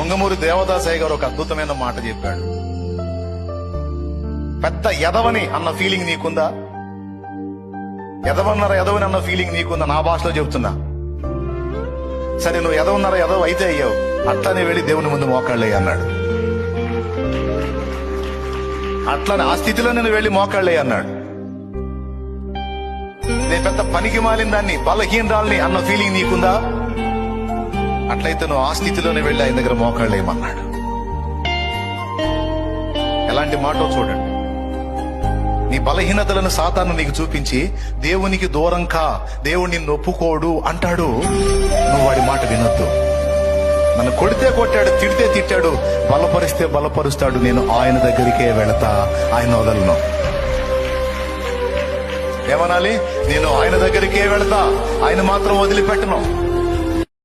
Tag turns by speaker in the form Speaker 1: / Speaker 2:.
Speaker 1: ముంగమూరి దేవదాసయ్య గారు ఒక అద్భుతమైన మాట చెప్పాడు. పెద్ద ఎదవని అన్న ఫీలింగ్ నీకుందా? ఎదవన్నారా ఎదవని అన్న ఫీలింగ్ నీకుందా? నా భాషలో చెబుతున్నా. సరే నువ్వు ఎదవన్నారా ఎదవ అయితే అయ్యావు. అట్లానే వెళ్ళి దేవుని ముందు మోకాళ్ళయ్య అన్నాడు. అట్లానే ఆ స్థితిలో నేను వెళ్ళి మోకాళ్ళయ్య అన్నాడు. నేను పెద్ద పనికి మాలిన దాన్ని బలహీనరాల్ని అన్న ఫీలింగ్ నీకుందా? అట్లయితే నువ్వు ఆ స్థితిలోనే వెళ్ళి ఆయన దగ్గర మోకాళ్ళేయమన్నాడు. ఎలాంటి మాటో చూడండి. నీ బలహీనతలను సాతాను నీకు చూపించి దేవునికి దూరం కా దేవుడు నిన్ను ఒప్పుకోడు అంటాడు. నువ్వు వాడి మాట వినొద్దు. నన్ను కొడితే కొట్టాడు తిడితే తిట్టాడు బలపరిస్తే బలపరుస్తాడు నేను ఆయన దగ్గరికే వెళతా ఆయన వదలను. ఏమనాలి? నేను ఆయన దగ్గరికే వెళతా ఆయన మాత్రం వదిలిపెట్టను.